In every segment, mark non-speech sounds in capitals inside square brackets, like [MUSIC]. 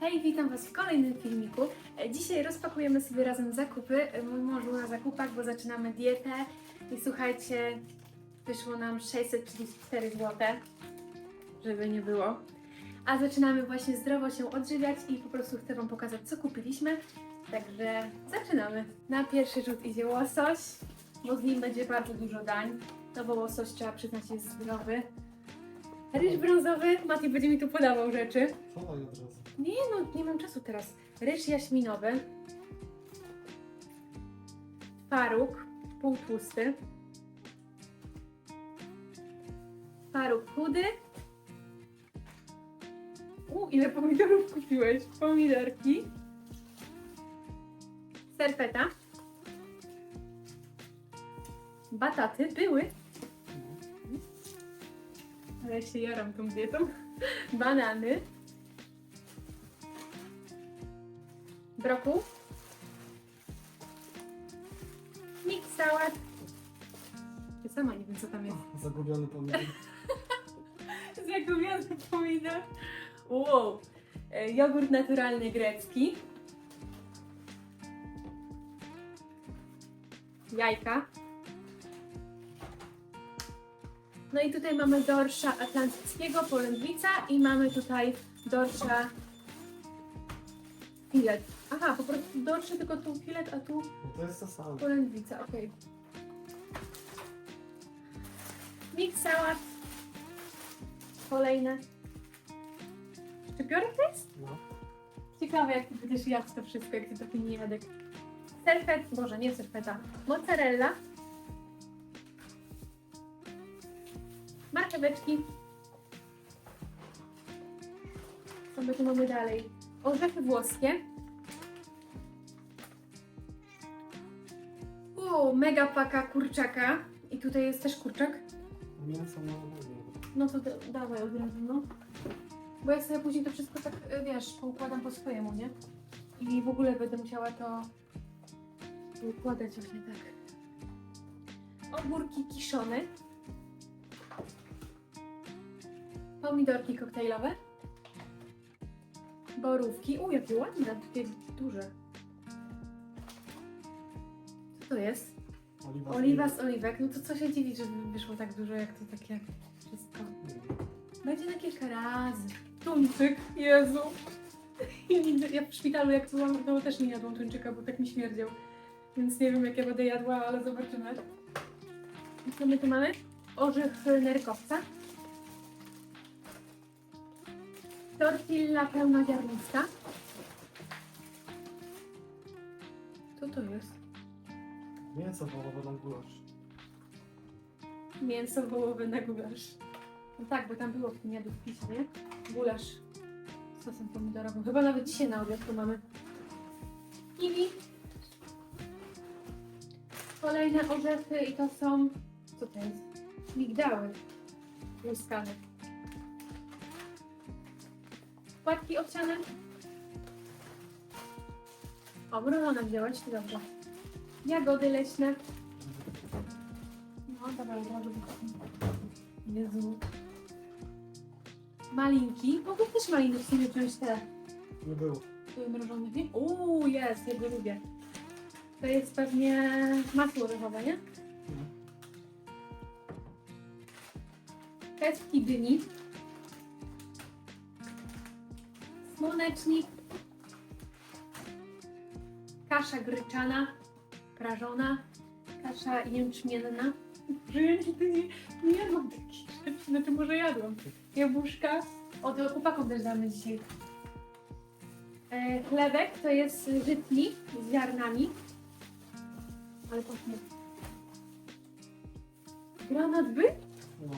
Hej, witam Was w kolejnym filmiku. E, Dzisiaj rozpakujemy sobie razem zakupy. Mój mąż był na zakupach, bo zaczynamy dietę. I słuchajcie, wyszło nam 634 zł, żeby nie było. A zaczynamy właśnie zdrowo się odżywiać i po prostu chcę Wam pokazać, co kupiliśmy. Także zaczynamy. Na pierwszy rzut idzie łosoś, bo z nim będzie bardzo dużo dań. No bo łosoś, trzeba przyznać, jest zdrowy. Ryż brązowy, Mati będzie mi tu podawał rzeczy. Chowaj od razu. Nie no, nie mam czasu teraz. Ryż jaśminowy. Twaróg półtłusty. Twaróg chudy. U, ile pomidorów kupiłeś? Pomidorki. Serfeta. Bataty były. Ale ja się jaram tą dietą. Banany. brokuł, mix sałat. Ja sama nie wiem, co tam jest. Zagubiony pomidor. [LAUGHS] Zagubiony pomidor. Wow. E, Jogurt naturalny grecki. Jajka. No i tutaj mamy dorsza atlantyckiego, polędwica i mamy tutaj dorsza filet. Aha, po prostu dorsze tylko tu filet, a tu No to jest to samo. polędwica, okej. Mix sałat. Kolejne. Szczypiorek to jest? No. Ciekawe, jak ty będziesz jadł to wszystko, jak ty taki niejadek. Serfet, boże, nie serfeta. Mozzarella. Marcheweczki. Co my tu mamy dalej? Orzechy włoskie. Wow, mega paka kurczaka. I tutaj jest też kurczak. Mięso na. No to da- dawaj od razu, no. Bo ja sobie później to wszystko tak, e, wiesz, poukładam po swojemu, nie? I w ogóle będę musiała to układać właśnie tak. Ogórki kiszone. Pomidorki koktajlowe. Borówki. U, jakie ładne, takie duże. Co to jest? Oliwa, Oliwa z oliwek. No to co się dziwić, że wyszło tak dużo, jak to takie wszystko. Będzie na kilka razy. Tuńczyk, Jezu. [LAUGHS] Ja w szpitalu jak byłam, no też nie jadłam tuńczyka, bo tak mi śmierdział. Więc nie wiem jak ja będę jadła, ale zobaczymy. I co my tu mamy? Orzech nerkowca. Tortilla pełnoziarnista. Co to jest? Mięso wołowe na gulasz. Mięso wołowe na gulasz. No tak, bo tam było w tym jadu nie? Gulasz z sosem pomidorowym. Chyba nawet dzisiaj na obiad to mamy. Kiwi. Kolejne orzechy i to są... Co to jest? Migdały. Łuskane. Płatki owsiane. O, mrożone wziąłeś, dobrze. Jagody leśne. No, od razu. Jezu. Malinki. Mogę też maliny w sumie wziąć te Nie było. y, mrożone. nie? Uuu, jest, ja go lubię. To jest pewnie masło orzechowe, nie? Pestki dyni. Słonecznik. Kasza gryczana, prażona. Kasza jęczmienna. Ty nie, nie jadłam takich rzeczy, znaczy może jadłam. Jabłuszka. Od chłopakom też damy dzisiaj. E, chlebek to jest żytni z ziarnami. Ale pachnie. Granat by? No.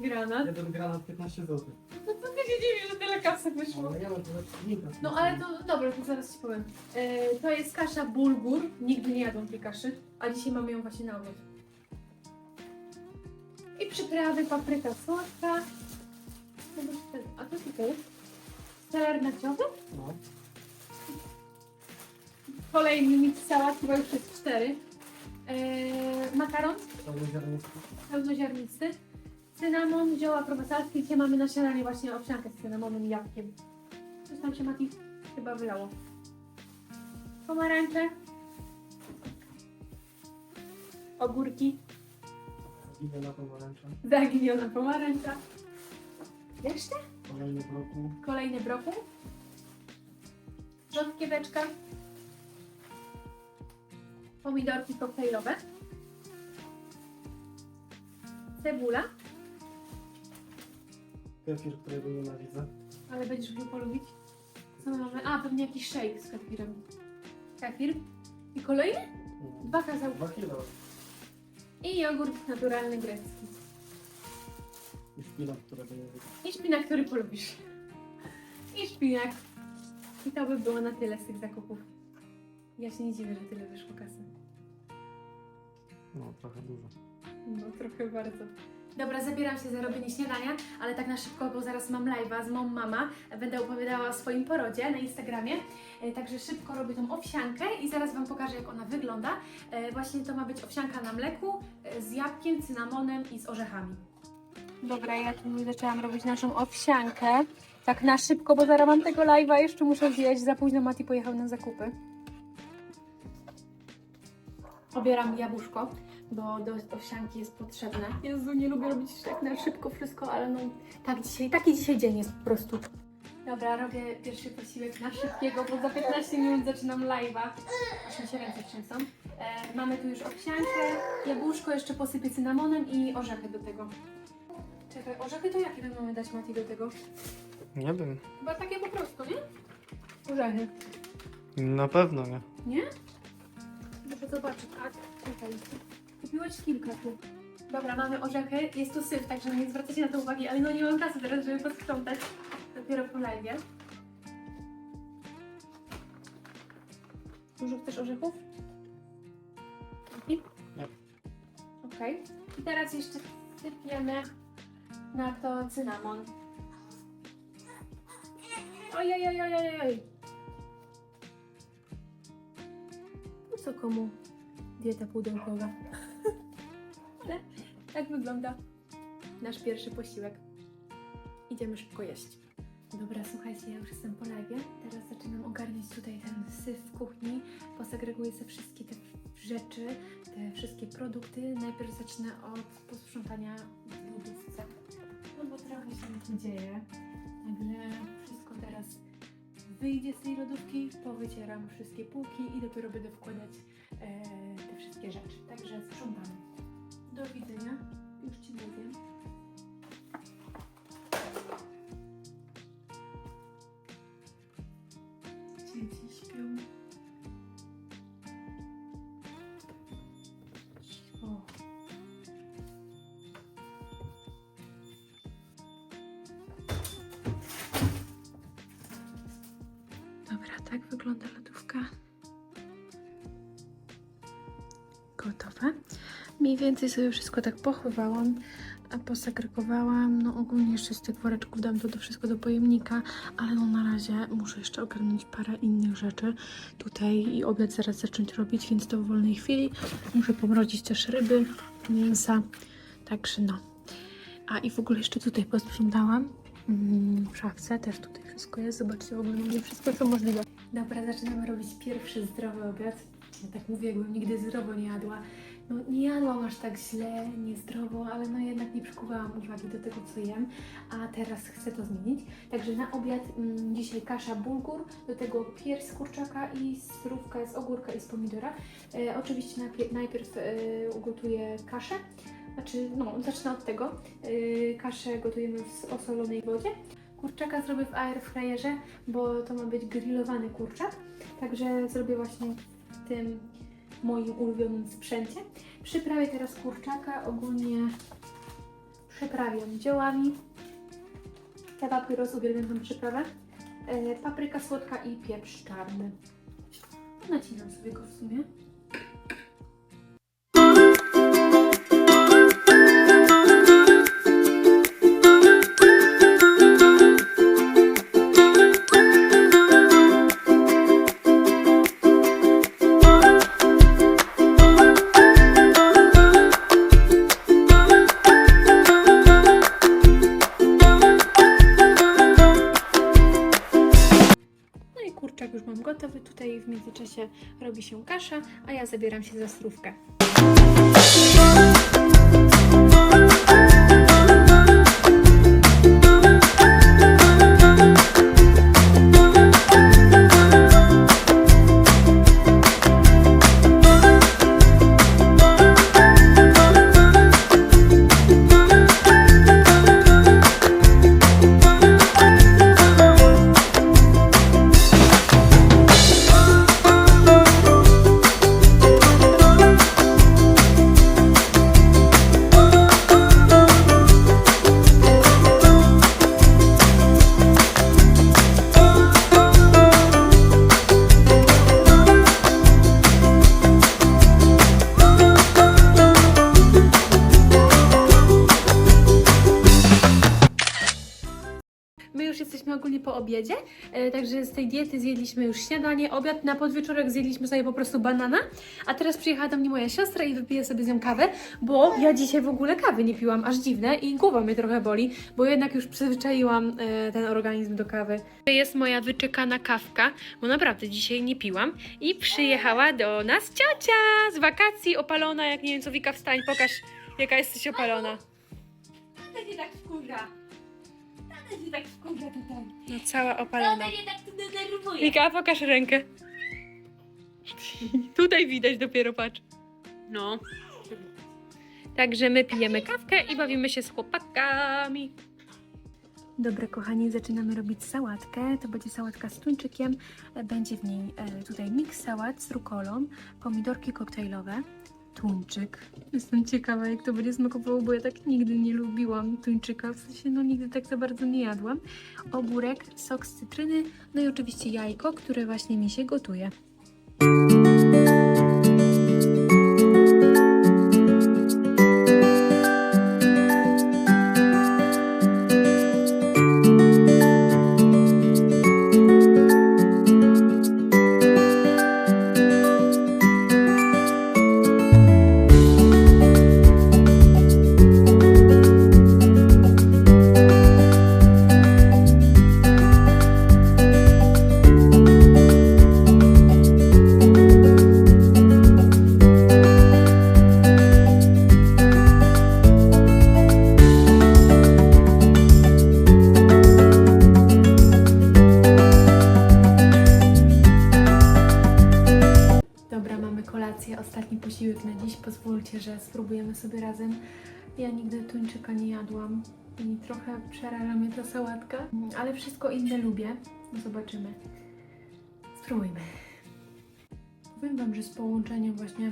Granat. Jeden granat 15 zł. No co ty się dziwisz, tyle kasy wyszło? Ale ja mam to linka. No ale to dobra, to zaraz ci powiem. E, to jest kasza bulgur. Nigdy nie jadłam tej kaszy, a dzisiaj mamy ją właśnie na obiad. I przyprawy, papryka słodka. A co tutaj jest? Seler naciowy? No. Kolejny mix sałat, chyba już jest cztery. E, makaron Pełnoziarnisty. pełnoziarnisty. Cynamon, zioła prowansalskie. Dzisiaj mamy na śniadanie właśnie owsiankę z cynamonem i jabłkiem. Coś tam się Mati chyba wylało. Pomarańcze. Ogórki. Idę na pomarańczę. Zaginiona pomarańcza. Jeszcze? Kolejny broku. Kolejny brokuł. Rzodkieweczka. Pomidorki koktajlowe. Cebula. Kefir, którego nienawidzę. Ale będziesz go polubić. Co my mamy? A, pewnie jakiś shake z kefirem. Kefir. I kolejny? Mm. Dwa kazał. Dwa kilo. I jogurt naturalny grecki. I szpinak, którego nie lubię. I szpinak, który polubisz. I szpinak. I to by było na tyle z tych zakupów. Ja się nie dziwię, że tyle wyszło kasy. No, trochę dużo. No, trochę bardzo. Dobra, zabieram się za robienie śniadania, ale tak na szybko, bo zaraz mam live'a z mą mama. Będę opowiadała o swoim porodzie na Instagramie. E, Także szybko robię tą owsiankę i zaraz Wam pokażę, jak ona wygląda. E, Właśnie to ma być owsianka na mleku e, z jabłkiem, cynamonem i z orzechami. Dobra, ja tu zaczęłam robić naszą owsiankę. Tak na szybko, bo zaraz mam tego live'a, jeszcze muszę zjeść. Za późno Mati pojechał na zakupy. Obieram jabłuszko, bo do owsianki jest potrzebne. Jezu, nie lubię robić tak na szybko wszystko, ale no tak dzisiaj, taki dzisiaj dzień jest po prostu. Dobra, robię pierwszy posiłek na szybkiego, bo za 15 minut zaczynam live'a. Aż mi się ręce trzęsą. E, mamy tu już owsiankę, jabłuszko, jeszcze posypię cynamonem i orzechy do tego. Czekaj, orzechy to jakie my mamy dać Mati do tego? Nie wiem. Chyba takie po prostu, nie? Orzechy. Na pewno nie. Nie? Muszę zobaczyć. A, czekaj. Kupiłeś kilka tu. Dobra, mamy orzechy. Jest tu syf, także nie zwracajcie na to uwagi, ale no nie mam czasu teraz, żeby posprzątać. Dopiero po live. Dużo chcesz orzechów? I? Nie. Okej. I teraz jeszcze sypiemy na to cynamon. Ojej, ojej, ojej, ojej. Po co komu dieta pudełkowa? Tak wygląda nasz pierwszy posiłek. Idziemy szybko jeść. Dobra, słuchajcie, ja już jestem po lewie. Teraz zaczynam ogarniać tutaj ten syf w kuchni. Posegreguję sobie wszystkie te rzeczy, te wszystkie produkty. Najpierw zacznę od posprzątania w lodówce. No bo trochę się tu dzieje. Także wszystko teraz wyjdzie z tej lodówki, powycieram wszystkie półki i dopiero będę wkładać e, te wszystkie rzeczy. Także sprzątamy. Do widzenia. Już Ci mówię. Dzieci śpią. Cicho. Dobra, tak wygląda Mniej więcej sobie wszystko tak pochowałam, a posegregowałam. No ogólnie jeszcze z tych woreczków dam to, to wszystko do pojemnika, ale no na razie muszę jeszcze ogarnąć parę innych rzeczy tutaj i obiad zaraz zacząć robić, więc to w wolnej chwili. Muszę pomrozić też ryby, mięsa, także no. A i w ogóle jeszcze tutaj posprzątałam. Mm, W szafce też tutaj wszystko jest. Zobaczcie, w ogóle mamy wszystko, co możliwe. Dobra, zaczynamy robić pierwszy zdrowy obiad. Ja tak mówię, jakbym nigdy zdrowo nie jadła. No nie jadłam aż tak źle, niezdrowo, ale no jednak nie przykuwałam uwagi do tego, co jem, a teraz chcę to zmienić. Także na obiad mm, dzisiaj kasza bulgur, do tego pierś z kurczaka i surówka z ogórka i z pomidora. E, oczywiście najpierw, najpierw e, ugotuję kaszę, znaczy no zacznę od tego. E, kaszę gotujemy w osolonej wodzie. Kurczaka zrobię w air fryerze, bo to ma być grillowany kurczak. Także zrobię właśnie w tym moim ulubionym sprzęcie. Przyprawię teraz kurczaka, ogólnie przyprawiam ziołami. Te papieros uwielbiam tę przyprawę. E, papryka słodka i pieprz czarny. Nacinam sobie go w sumie. Międzyczasie robi się kasza, a ja zabieram się za strówkę. Obiedzie, e, także z tej diety zjedliśmy już śniadanie, obiad, na podwieczorek zjedliśmy sobie po prostu banana, a teraz przyjechała do mnie moja siostra i wypiję sobie z nią kawę, bo ja dzisiaj w ogóle kawy nie piłam, aż dziwne i głowa mnie trochę boli, bo jednak już przyzwyczaiłam e, ten organizm do kawy. To jest moja wyczekana kawka, bo naprawdę dzisiaj nie piłam i przyjechała do nas ciocia z wakacji, opalona, jak nie wiem co Wika, wstań, pokaż jaka jesteś opalona. To się tak wkurza. To się tak wkurza tutaj. No cała To opalona. się tak tu denerwuje. Wika, pokaż rękę. [LAUGHS] Tutaj widać dopiero, patrz. No. Także my pijemy kawkę i bawimy się z chłopakami. Dobra, kochani, zaczynamy robić sałatkę. To będzie sałatka z tuńczykiem. Będzie w niej e, tutaj miks sałat z rukolą, pomidorki koktajlowe, tuńczyk. Jestem ciekawa, jak to będzie smakowało, bo ja tak nigdy nie lubiłam tuńczyka. W sensie, no nigdy tak za bardzo nie jadłam. Ogórek, sok z cytryny, no i oczywiście jajko, które właśnie mi się gotuje. Ja nigdy tuńczyka nie jadłam i trochę przeraża mnie ta sałatka, ale wszystko inne lubię. Zobaczymy. Spróbujmy. Powiem Wam, że z połączeniem właśnie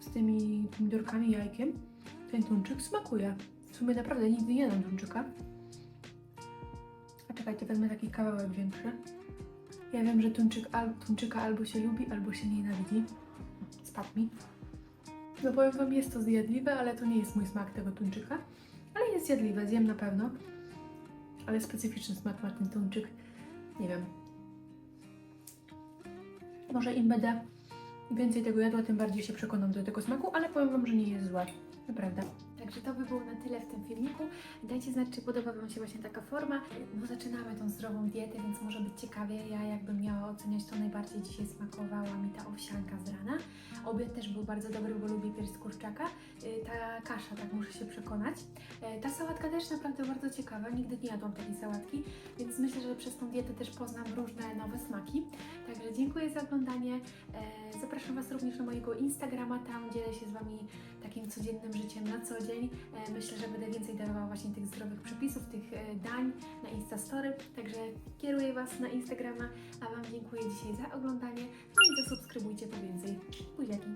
z tymi pomidorkami jajkiem ten tuńczyk smakuje. W sumie naprawdę nigdy nie jadam tuńczyka. A czekajcie, wezmę taki kawałek większy. Ja wiem, że tuńczyk, al, tuńczyka albo się lubi, albo się nienawidzi. Spadł mi. No powiem Wam, jest to zjadliwe, ale to nie jest mój smak tego tuńczyka. Ale jest zjadliwe, zjem na pewno. Ale specyficzny smak ma ten tuńczyk. Nie wiem. Może im będę więcej tego jadła, tym bardziej się przekonam do tego smaku, ale powiem Wam, że nie jest złe. Naprawdę. Także to by było na tyle w tym filmiku. Dajcie znać, czy podoba Wam się właśnie taka forma. No zaczynamy tą zdrową dietę, więc może być ciekawie. Ja jakbym miała oceniać, to najbardziej dzisiaj smakowała mi ta owsianka z rana. Obiad też był bardzo dobry, bo lubię pierś z kurczaka. Y, Ta kasza, tak muszę się przekonać. Y, Ta sałatka też naprawdę bardzo ciekawa. Nigdy nie jadłam takiej sałatki, więc myślę, że przez tą dietę też poznam różne nowe smaki. Także dziękuję za oglądanie. E, Zapraszam Was również na mojego Instagrama, tam dzielę się z Wami takim codziennym życiem na co dzień. E, Myślę, że będę więcej dawała właśnie tych zdrowych przepisów, tych e, dań na Instastory. Także kieruję Was na Instagrama, a Wam dziękuję dzisiaj za oglądanie. No i zasubskrybujcie po więcej. Buziaki.